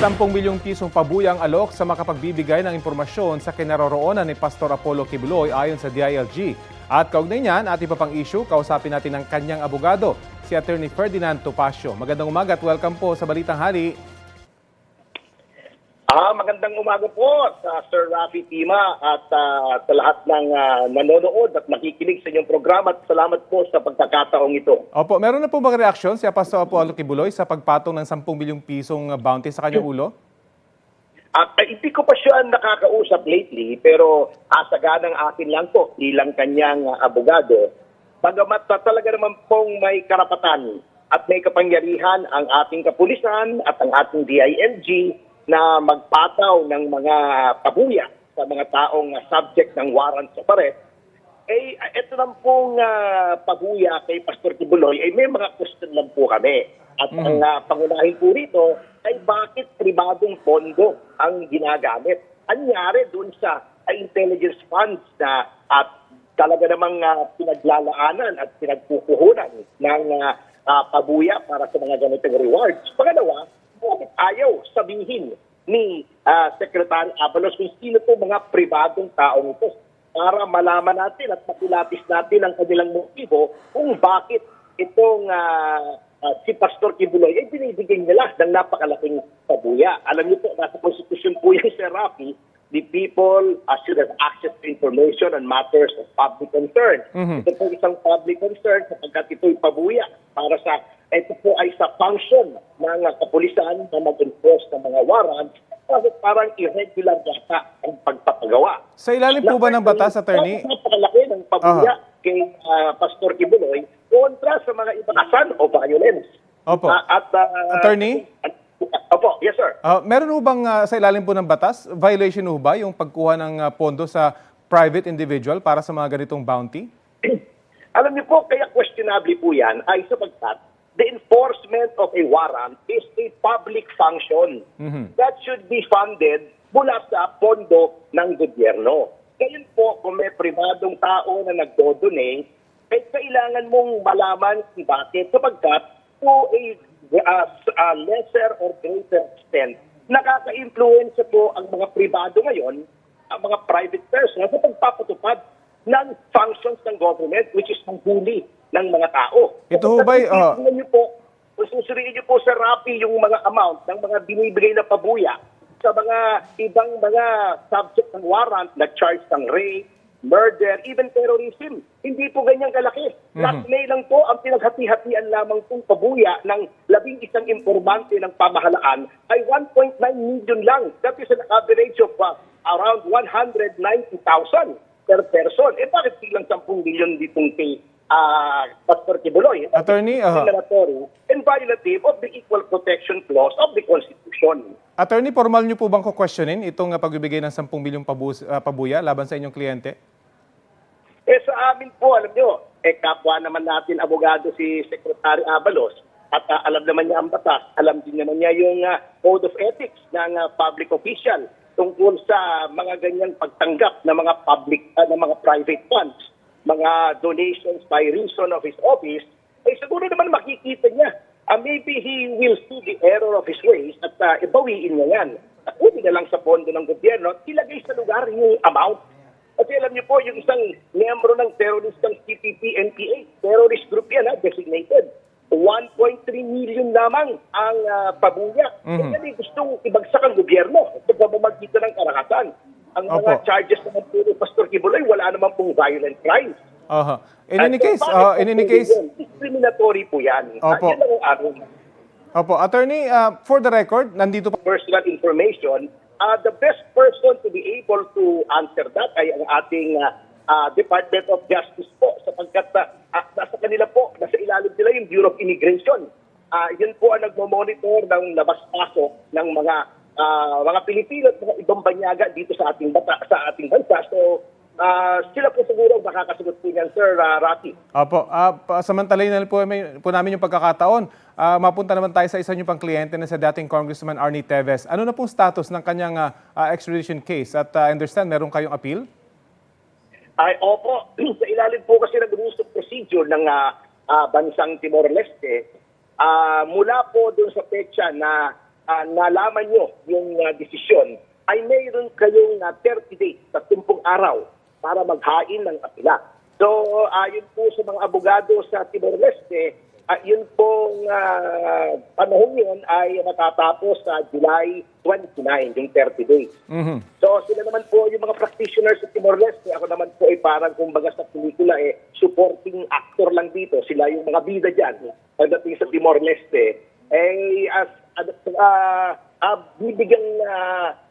10 milyong pisong pabuyang alok sa makapagbibigay ng impormasyon sa kinaroroonan ni Pastor Apollo Kibuloy ayon sa DILG. At kaugnay niyan at iba pang issue, kausapin natin ang kanyang abogado, si Attorney Ferdinand Topacio. Magandang umaga at welcome po sa Balitang Hali. Ah, magandang umaga po sa Sir Rafi Tima at ah, sa lahat ng ah, nanonood at nakikinig sa inyong programa at salamat po sa pagkakataong ito. Opo, meron na po bang reaksyon si Pastor Apollo Kibuloy sa pagpatong ng 10 milyong pisong bounty sa kanyang ulo? At ah, hindi ko pa siya nakakausap lately pero asaganang akin lang po bilang kanyang ah, abogado. Bagamat ah, talaga naman pong may karapatan at may kapangyarihan ang ating kapulisan at ang ating DILG na magpataw ng mga pabuya sa mga taong subject ng warrant sa paret, eh, ito lang pong uh, paguya kay Pastor Kibuloy, ay may mga question lang po kami. At ang uh, pangunahin po rito ay bakit pribadong pondo ang ginagamit. Anyari dun sa uh, intelligence funds na at talaga namang uh, pinaglalaanan at pinagpupuhunan ng uh, uh, pabuya para sa mga ganitong rewards. Pangalawa, ayaw sabihin ni ah, Secretary Abalos kung sino po mga pribadong taong ito para malaman natin at makilapis natin ang kanilang motibo kung bakit itong ah, ah, si Pastor Kibuloy ay binibigyan nila ng napakalaking pabuya. Alam niyo po, nasa konstitusyon po yan, Sir Rafi, the people uh, should have access to information on matters of public concern. Mhm. Ito po isang public concern sapagkat ito'y pabuya para sa ito po ay sa function ng uh, kapulisan na mag-enforce ng mga warrants bakit parang irregular yata ang pagpapagawa. Sa ilalim po ba ng batas, attorney? Napakalaki ng pabuya kay uh, Pastor Kibuloy kontra sa mga ibang asan o violence. Opo. Ah, at, ah, Attorney? Opo, yes sir. Ah, meron ho bang ah, sa ilalim po ng batas, violation ho ba yung pagkuha ng ah, pondo sa private individual para sa mga ganitong bounty? Alam niyo po, kaya questionable po yan ay sapagkat the enforcement of a warrant is a public function Mhm. that should be funded mula sa pondo ng gobyerno. Ngayon po, kung may pribadong tao na nagdodonate, eh kailangan mong malaman kung bakit sapagkat to a uh, uh, lesser or greater extent, nakaka-influence po ang mga pribado ngayon, ang mga private persons sa pagpapatupad ng functions ng government which is ang huli ng mga tao. Ito ho ba'y, ah, niyo po, kung susuriin niyo po sa RAPI yung mga amount ng mga binibigay na pabuya sa mga ibang mga subject ng warrant na charge ng rape, murder, even terrorism. Hindi po ganyang kalaki. Last May lang po ang pinaghati-hatian lamang pong pabuya ng labing isang informante ng pamahalaan ay 1.9 million lang. That is an average of uh, around 190,000 per person. Eh bakit biglang 10 million ditong kay ah, Pastor Kibuloy? Attorney, ah. Discriminatory and violative of the Equal Protection Clause of the Constitution. Attorney, formal nyo po bang kukwestiyonin itong ah, pagbibigay ng 10 milyong pabus- ah, pabuya laban sa inyong kliyente? Eh sa amin po, alam nyo, eh kapwa naman natin abogado si Secretary Abalos at ah, alam naman niya ang batas, alam din naman niya yung ah, code of ethics ng ah, public official tungkol sa mga ganyang pagtanggap ng mga public ah, ng mga private funds, mga donations by reason of his office, eh siguro naman makikita niya. Ah, maybe he will see the error of his ways at uh, ibawiin niya yan. At hindi na lang sa pondo ng gobyerno, ilagay sa lugar yung amount kasi alam niyo po, yung isang miyembro ng terroristang CPP-NPA, terrorist group yan, ha, designated. 1.3 million lamang ang uh, pabuya. Mhm. Kaya gustong ibagsak ang gobyerno sa pamamagitan ng karakasan. Ang mga Opo. charges naman po ni Pastor Kibuloy, wala naman pong violent crimes. Aha. In any At, case, ah, po in any case, yun? discriminatory po yan. Opo. Ah, yan ang. Opo, attorney, ah, for the record, nandito po personal information, uh, the best person to be able to answer that ay ang ating uh, uh, Department of Justice po sapagkat uh, uh, nasa kanila po, nasa ilalim nila yung Bureau of Immigration. Uh, yun po ang nagmo-monitor ng labas-pasok ng mga uh, mga Pilipino at mga ibang banyaga dito sa ating bata, sa ating bansa. So, uh, sila po siguro ang makakasagot po niyan, Sir uh, Rafi. Opo, ah, pa- samantalayin na po, may- po namin yung pagkakataon. Ah, mapunta naman tayo sa isa nyo pang kliyente na sa dating Congressman Arnie Teves. Ano na pong status ng kanyang ah, ah, extradition case? At ah, I understand, meron kayong appeal? Ay, opo. sa ilalim po kasi ng rules of procedure ng ah, ah, bansang Timor-Leste, ah, mula po doon sa petsa na ah, nalaman nyo yung ah, desisyon, ay mayroon kayong ah, 30 days, 30 araw para maghain ng apila. So, ayon po sa mga abogado sa Timor-Leste, ah, yun pong ah, panahon yun ay matatapos sa July 29, yung 30 days. Mhm. So sila naman po yung mga practitioners sa Timor-Leste. Ako naman po ay parang kumbaga sa pelikula eh, supporting actor lang dito. Sila yung mga bida dyan. Pagdating sa Timor-Leste, eh, as, ah, ah, bibigyan na,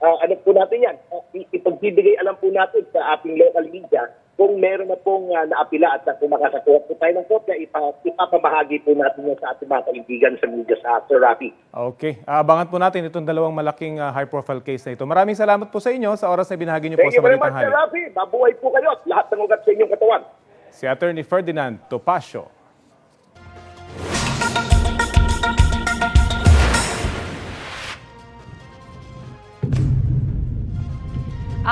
ah, ano po natin yan, i- ipagbibigay alam po natin sa ating local media kung meron na pong ah, naapila at kung makakakuha po tayo ng kopya, ipa, ipapamahagi po natin yan sa ating mga kaibigan sa media sa Sir Rafi. Okay. Abangan po natin itong dalawang malaking ah, high-profile case na ito. Maraming salamat po sa inyo sa oras na binahagi niyo po Thank sa you very much, Balitang Sir Hali. Rafi. Mabuhay po kayo at lahat ng ugat sa inyong katawan. Si Attorney Ferdinand Topacio.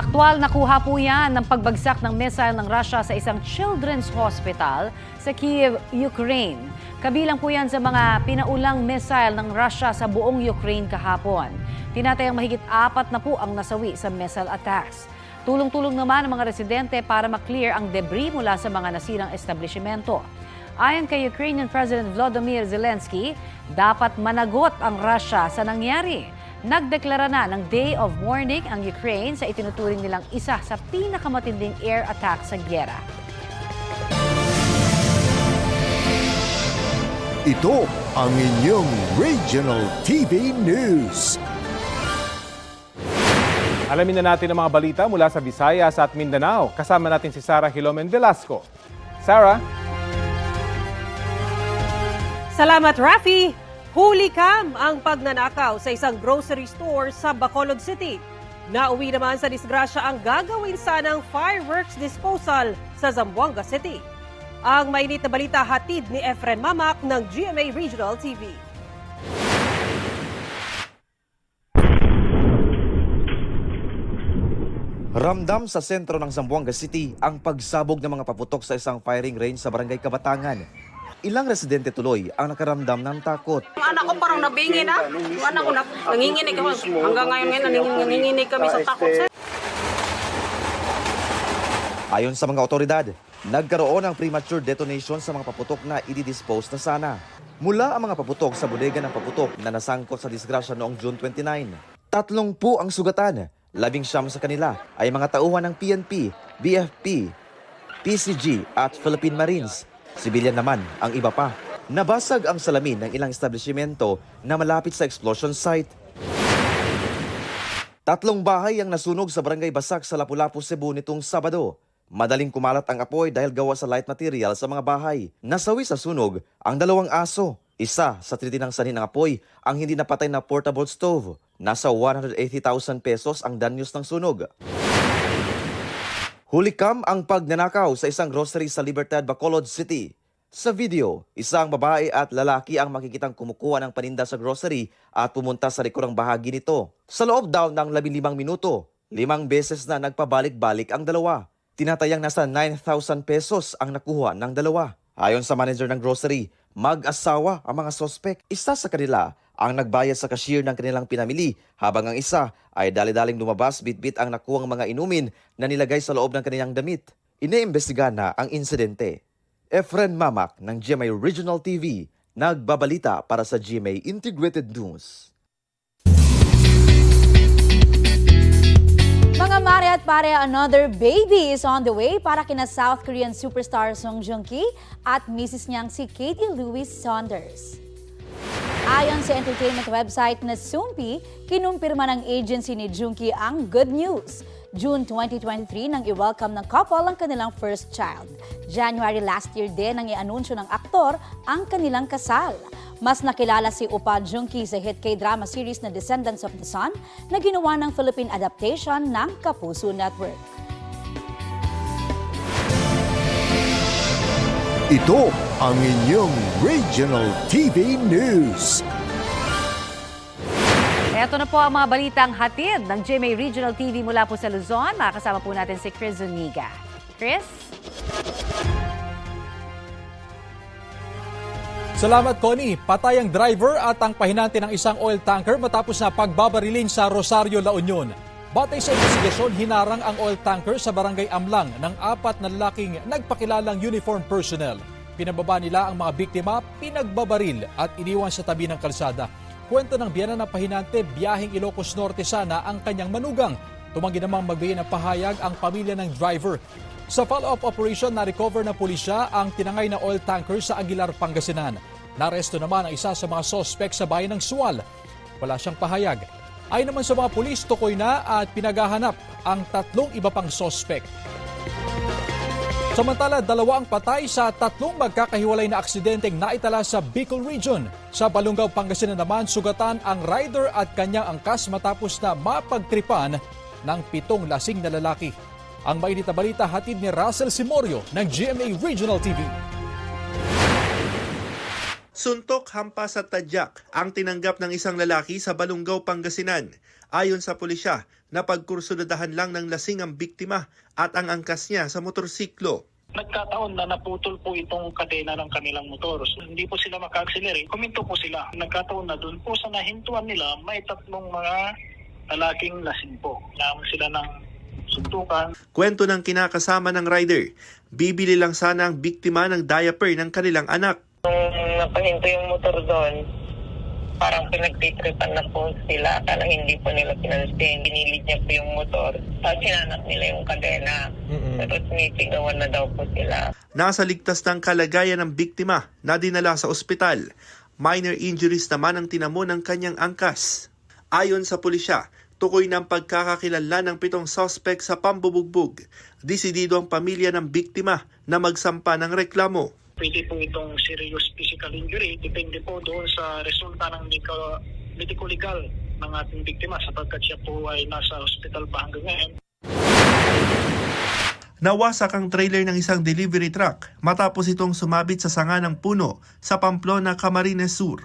Aktual nakuha po yan ng pagbagsak ng missile ng Russia sa isang children's hospital sa Kiev, Ukraine. Kabilang po yan sa mga pinaulang missile ng Russia sa buong Ukraine kahapon. Tinatayang mahigit apat na po ang nasawi sa missile attacks. Tulong-tulong naman ang mga residente para maklear ang debris mula sa mga nasirang establishmento. Ayon kay Ukrainian President Volodymyr Zelensky, dapat managot ang Russia sa nangyari. Nagdeklara na ng Day of Mourning ang Ukraine sa itinuturing nilang isa sa pinakamatinding air attack sa gyera. Ito ang inyong Regional TV News. Alamin na natin ang mga balita mula sa Visayas at Mindanao. Kasama natin si Sarah Hilomen Velasco. Sarah? Salamat, Rafi! Huli cam ang pagnanakaw sa isang grocery store sa Bacolod City. Nauwi naman sa disgrasya ang gagawin sanang fireworks disposal sa Zamboanga City. Ang mainit na balita hatid ni Efren Mamak ng GMA Regional TV. Ramdam sa sentro ng Zamboanga City ang pagsabog ng mga paputok sa isang firing range sa barangay Kabatangan. Ilang residente tuloy ang nakaramdam ng takot. Yung anak ko parang nabingi na. Yung anak ko na, nanginginig ako. Hanggang ngayon ngayon, nanginginig, kami sa takot. sir. Ayon sa mga otoridad, nagkaroon ng premature detonation sa mga paputok na i-dispose na sana. Mula ang mga paputok sa bodega ng paputok na nasangkot sa disgrasya noong June 29. Tatlong po ang sugatan. Labing siyam sa kanila ay mga tauhan ng PNP, BFP, PCG at Philippine Marines. Civilian naman ang iba pa. Nabasag ang salamin ng ilang establishmento na malapit sa explosion site. Tatlong bahay ang nasunog sa barangay Basak sa Lapu-Lapu, Cebu nitong Sabado. Madaling kumalat ang apoy dahil gawa sa light material sa mga bahay. Nasawi sa sunog ang dalawang aso. Isa sa tritinang sanin ng apoy ang hindi napatay na portable stove. Nasa 180,000 pesos ang danyos ng sunog. Hulikam ang pagnanakaw sa isang grocery sa Libertad, Bacolod City. Sa video, isang babae at lalaki ang makikitang kumukuha ng paninda sa grocery at pumunta sa likurang bahagi nito. Sa loob daw ng 15 minuto, limang beses na nagpabalik-balik ang dalawa. Tinatayang nasa 9,000 pesos ang nakuha ng dalawa. Ayon sa manager ng grocery, mag-asawa ang mga sospek. Isa sa kanila ang nagbayad sa cashier ng kanilang pinamili habang ang isa ay dali-daling lumabas bitbit ang nakuhang mga inumin na nilagay sa loob ng kanilang damit. Iniimbestiga na ang insidente. Efren Mamak ng GMA Regional TV, nagbabalita para sa GMA Integrated News. Mga mare at pare, another baby is on the way para kina South Korean superstar Song Joong Ki at misis niyang si Katie Louis Saunders. Ayon sa entertainment website na Soompi, kinumpirma ng agency ni Junki ang good news. June 2023 nang i-welcome ng couple ang kanilang first child. January last year din nang i-anunsyo ng aktor ang kanilang kasal. Mas nakilala si Upa Junki sa hit K-drama series na Descendants of the Sun na ginawa ng Philippine adaptation ng Kapuso Network. Ito ang inyong Regional TV News. Ito na po ang mga balitang hatid ng GMA Regional TV mula po sa Luzon. Makakasama po natin si Chris Zuniga. Chris? Salamat Connie. Patay ang driver at ang pahinante ng isang oil tanker matapos na pagbabarilin sa Rosario, La Union. Batay sa investigasyon, hinarang ang oil tanker sa barangay Amlang ng apat na lalaking nagpakilalang uniform personnel. Pinababa nila ang mga biktima, pinagbabaril at iniwan sa tabi ng kalsada. Kwento ng biyana ng pahinante, biyaheng Ilocos Norte sana ang kanyang manugang. Tumanggi namang magbigay ng pahayag ang pamilya ng driver. Sa follow-up operation, na-recover ng pulisya ang tinangay na oil tanker sa Aguilar, Pangasinan. Naresto naman ang isa sa mga sospek sa bayan ng Sual. Wala siyang pahayag. Ay naman sa mga pulis, tukoy na at pinagahanap ang tatlong iba pang sospek. Samantala, dalawa ang patay sa tatlong magkakahiwalay na aksidenteng naitala sa Bicol Region. Sa Balungaw, Pangasinan naman, sugatan ang rider at kanyang angkas matapos na mapagtripan ng pitong lasing na lalaki. Ang mainit na balita hatid ni Russell Simorio ng GMA Regional TV. Suntok hampas at tadyak ang tinanggap ng isang lalaki sa Balungaw, Pangasinan. Ayon sa pulisya, napagkursunadahan lang ng lasing ang biktima at ang angkas niya sa motorsiklo. Nagkataon na naputol po itong kadena ng kanilang motor. So, hindi po sila maka-accelerate. Kuminto po sila. Nagkataon na doon po sa nahintuan nila, may tatlong mga lalaking lasing po. Lamang sila ng suntukan. Kwento ng kinakasama ng rider, bibili lang sana ang biktima ng diaper ng kanilang anak. Napahinto yung motor doon, parang pinagtitripan na po sila. Akala hindi po nila pinansin. Binilid niya po yung motor. Tapos sinanap nila yung kadena. Pero tinitigawan na daw po sila. Nasa ligtas ng kalagayan ng biktima na dinala sa ospital. Minor injuries naman ang tinamo ng kanyang angkas. Ayon sa pulisya, tukoy ng pagkakakilala ng pitong suspect sa pambubugbog. Disidido ang pamilya ng biktima na magsampa ng reklamo. Pwede po itong serious physical injury. Depende po doon sa resulta ng medical, legal ng ating biktima sapagkat siya po ay nasa hospital pa hanggang ngayon. Nawasak ang trailer ng isang delivery truck matapos itong sumabit sa sanga ng puno sa Pamplona, Camarines Sur.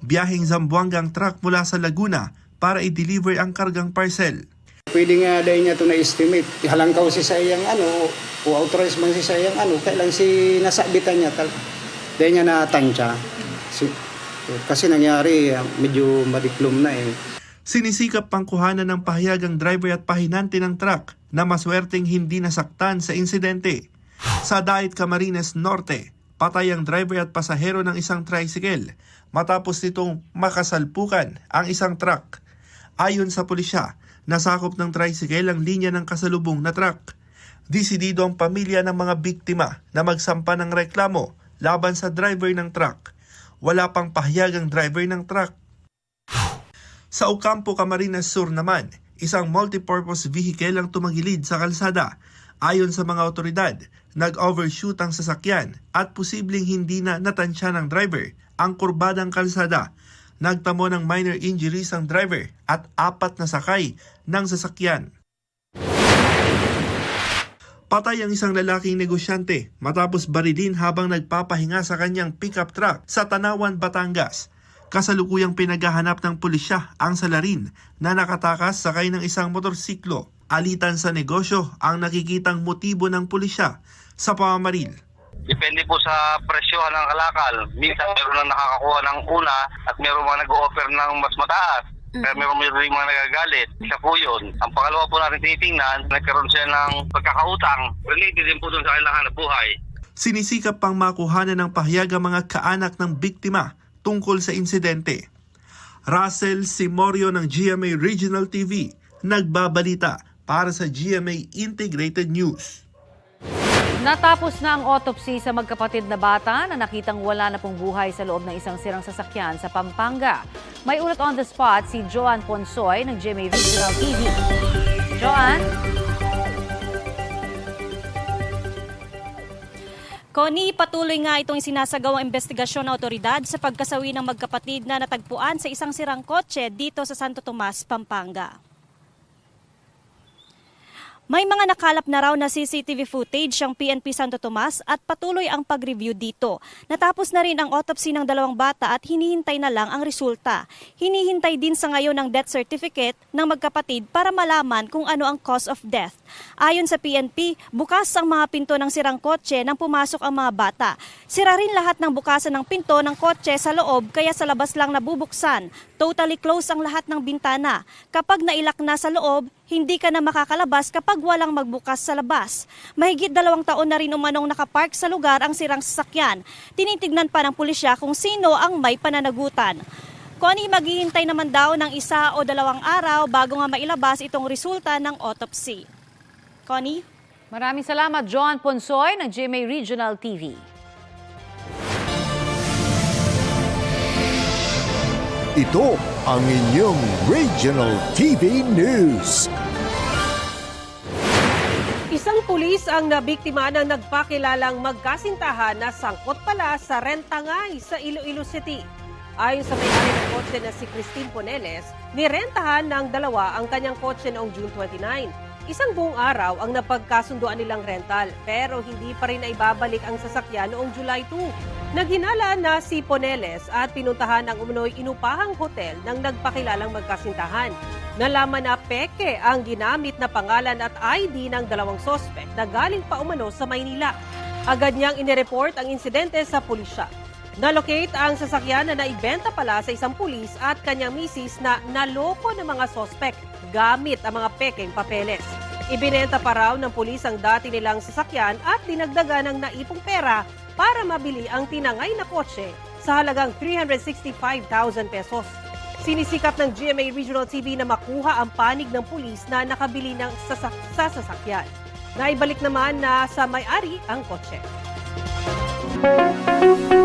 Biyaheng Zamboanga ang truck mula sa Laguna para i-deliver ang kargang parcel. Pwede nga dahil niya ito na-estimate. Halangkaw si sa iyang ano, o authorize man si sa iyang ano, kailan si nasabitan niya. Tal dahil niya natansya. Si, kasi nangyari, ah, medyo madiklom na eh. Sinisikap pang kuhanan ng pahayag ang driver at pahinante ng truck na maswerteng hindi nasaktan sa insidente. Sa Dait Camarines Norte, patay ang driver at pasahero ng isang tricycle matapos nitong makasalpukan ang isang truck. Ayon sa pulisya, nasakop ng tricycle ang linya ng kasalubong na truck. Disidido ang pamilya ng mga biktima na magsampa ng reklamo laban sa driver ng truck. Wala pang pahayag ang driver ng truck. Sa Ocampo, Camarines Sur naman, isang multipurpose vehicle ang tumagilid sa kalsada. Ayon sa mga otoridad, nag-overshoot ang sasakyan at posibleng hindi na natansya ng driver ang kurbadang kalsada. Nagtamo ng minor injuries ang driver at apat na sakay ng sasakyan. Patay ang isang lalaking negosyante matapos barilin habang nagpapahinga sa kanyang pickup truck sa Tanawan, Batangas. Kasalukuyang pinaghahanap ng pulisya ang salarin na nakatakas sakay ng isang motorsiklo. Alitan sa negosyo ang nakikitang motibo ng pulisya sa pamamaril. Depende po sa presyo ng kalakal. Minsan meron na nakakakuha ng una at meron mga nag-offer ng mas mataas. Pero meron meron rin mga nagagalit. Isa po yun. Ang pangalawa po natin tinitingnan, nagkaroon siya ng pagkakautang. Related din po dun sa kailangan na buhay. Sinisikap pang makuhanan ng pahayag ang mga kaanak ng biktima tungkol sa insidente. Russell Simorio ng GMA Regional TV, nagbabalita para sa GMA Integrated News. Natapos na ang autopsy sa magkapatid na bata na nakitang wala na pong buhay sa loob ng isang sirang sasakyan sa Pampanga. May ulat on the spot si Joan Ponsoy ng GMA Regional TV. Joan? Connie, patuloy nga itong sinasagawang investigasyon ng otoridad sa pagkasawi ng magkapatid na natagpuan sa isang sirang kotse dito sa Santo Tomas, Pampanga. May mga nakalap na raw na CCTV footage ang PNP Santo Tomas at patuloy ang pag-review dito. Natapos na rin ang autopsy ng dalawang bata at hinihintay na lang ang resulta. Hinihintay din sa ngayon ang death certificate ng magkapatid para malaman kung ano ang cause of death. Ayon sa PNP, bukas ang mga pinto ng sirang kotse nang pumasok ang mga bata. Sira rin lahat ng bukasan ng pinto ng kotse sa loob kaya sa labas lang nabubuksan. Totally close ang lahat ng bintana. Kapag nailak na sa loob, hindi ka na makakalabas kapag walang magbukas sa labas. Mahigit dalawang taon na rin umanong nakapark sa lugar ang sirang sasakyan. Tinitignan pa ng pulisya kung sino ang may pananagutan. Connie, maghihintay naman daw ng isa o dalawang araw bago nga mailabas itong resulta ng autopsy. Connie? Maraming salamat, John Ponsoy ng GMA Regional TV. Ito ang inyong Regional TV News. Isang pulis ang nabiktima ng nagpakilalang magkasintahan na sangkot pala sa rentangay sa Iloilo City. Ayon sa may-ari ng kotse na si Christine Poneles, nirentahan ng dalawa ang kanyang kotse noong June 29. Isang buong araw ang napagkasunduan nilang rental pero hindi pa rin naibabalik ang sasakyan noong July 2. Naghinala na si Poneles at pinuntahan ang umunoy inupahang hotel ng nagpakilalang magkasintahan. Nalaman na peke ang ginamit na pangalan at ID ng dalawang sospek na galing pa umano sa Maynila. Agad niyang inireport ang insidente sa pulisya. Nalocate ang sasakyan na naibenta pala sa isang pulis at kanyang misis na naloko ng mga sospek gamit ang mga pekeng papeles. Ibinenta pa raw ng pulis ang dati nilang sasakyan at dinagdagan ng naipong pera para mabili ang tinangay na kotse sa halagang 365,000 pesos. Sinisikap ng GMA Regional TV na makuha ang panig ng pulis na nakabili ng sasak sa sasakyan. Naibalik naman na sa may-ari ang kotse. Mga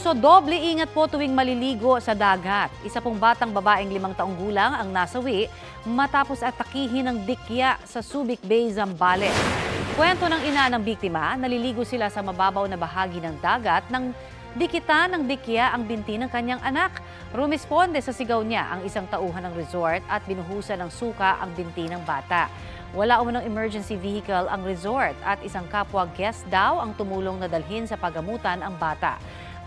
kapuso, doble ingat po tuwing maliligo sa dagat. Isa pong batang babaeng limang taong gulang ang nasawi matapos atakihin ng dikya sa Subic Bay, Zambales. Kwento ng ina ng biktima, naliligo sila sa mababaw na bahagi ng dagat nang dikita ng dikya ang binti ng kanyang anak. Rumisponde sa sigaw niya ang isang tauhan ng resort at binuhusan ng suka ang binti ng bata. Wala umanong emergency vehicle ang resort at isang kapwa guest daw ang tumulong na dalhin sa pagamutan ang bata.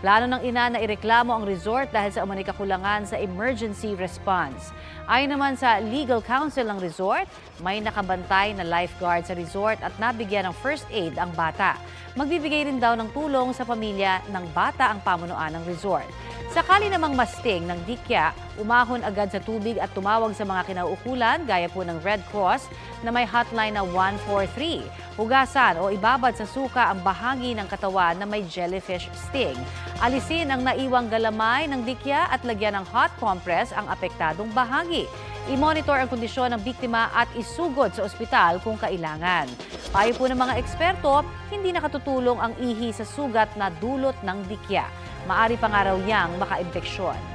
Plano ng ina na ireklamo ang resort dahil sa umanay kakulangan sa emergency response. Ayon naman sa legal counsel ng resort, may nakabantay na lifeguard sa resort at nabigyan ng first aid ang bata. Magbibigay rin daw ng tulong sa pamilya ng bata ang pamunuan ng resort. Sakali namang masting ng dikya, umahon agad sa tubig at tumawag sa mga kinauukulan gaya po ng Red Cross na may hotline na 143. Hugasan o ibabad sa suka ang bahagi ng katawan na may jellyfish sting. Alisin ang naiwang galamay ng dikya at lagyan ng hot compress ang apektadong bahagi. I-monitor ang kondisyon ng biktima at isugod sa ospital kung kailangan. Payo po ng mga eksperto, hindi nakatutulong ang ihi sa sugat na dulot ng dikya. Maari pa nga raw niyang makaimpeksyon.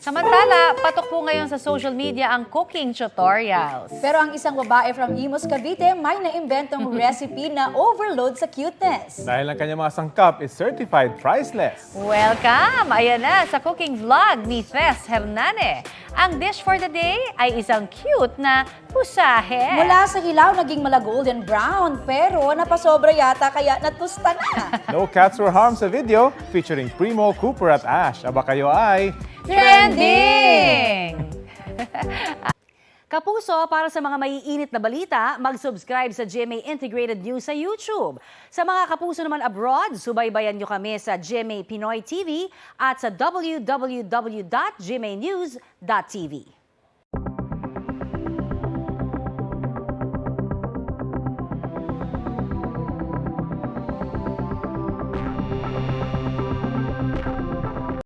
Samantala, patok po ngayon sa social media ang cooking tutorials. Pero ang isang babae from Imus, Cavite may naimbentong recipe na overload sa cuteness. Dahil ang kanyang mga sangkap is certified priceless. Welcome! Ayan na sa cooking vlog ni Tess Hernane. Ang dish for the day ay isang cute na pusahe. Mula sa hilaw, naging mala golden brown, pero napasobra yata kaya natusta na. No cats were harmed sa video featuring Primo, Cooper at Ash. Aba kayo ay... Trending! Kapuso, para sa mga maiinit na balita, mag-subscribe sa GMA Integrated News sa YouTube. Sa mga kapuso naman abroad, subaybayan nyo kami sa GMA Pinoy TV at sa www.gmanews.tv.